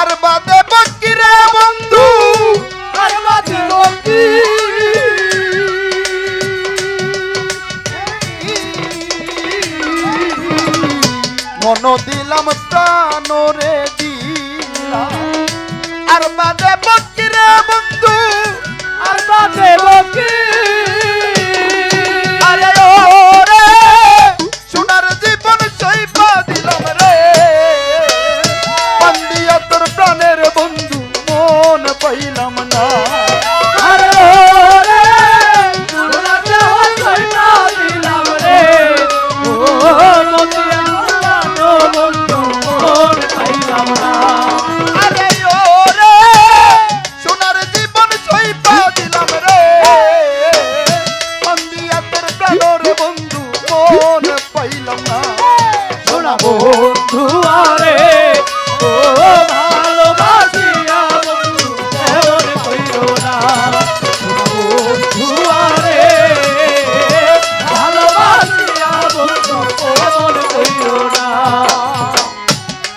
আর বাদে বাকি রে বন্ধু। আর বাদে মন দিলাম প্রাণ দিলাম আর বাদে বন্ধু। সোনা বন্ধু আরে ও ভালোবাসিয়া বন্ধু এমন কইরো না।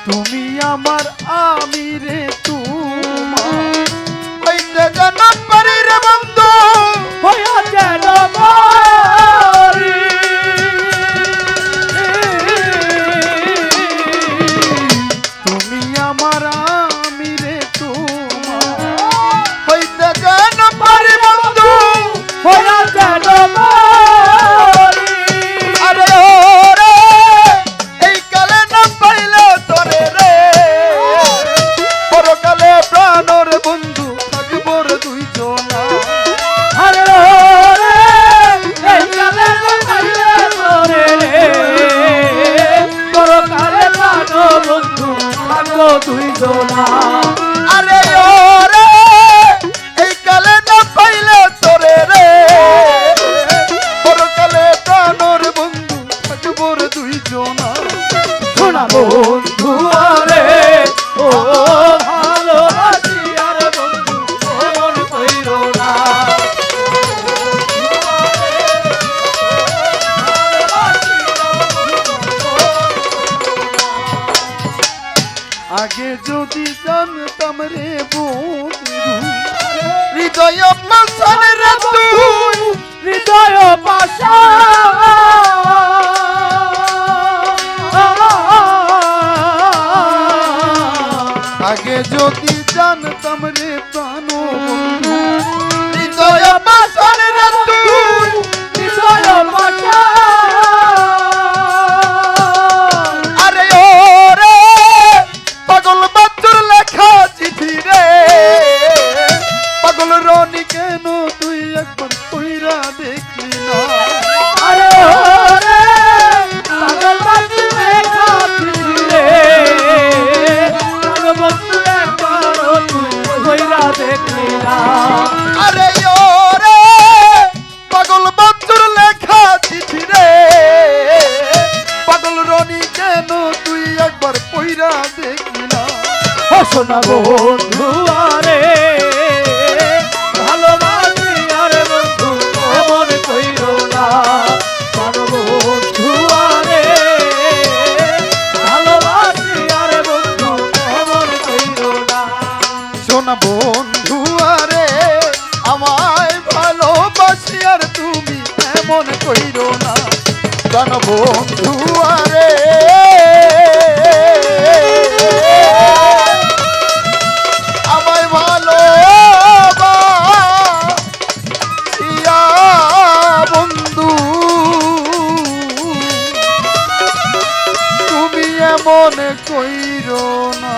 তুমি আমার আমি রে তোমার সোনা আরে ও রে এই কালে না পাইলে তোরে রে। কালে প্রাণর বন্ধু দুই জোনা সোনা বন্ধু আগে যদি জানতাম রে হৃদয় হৃদয় আগে যদি জানতাম রে তানো হৃদয় পাশান রে তুই হৃদয় পাশা কেন তুই একবার কইরা দেখি না? আরে মদন বন্ধু আমার ভালো বন্ধু। তুমি এমন কইরো না।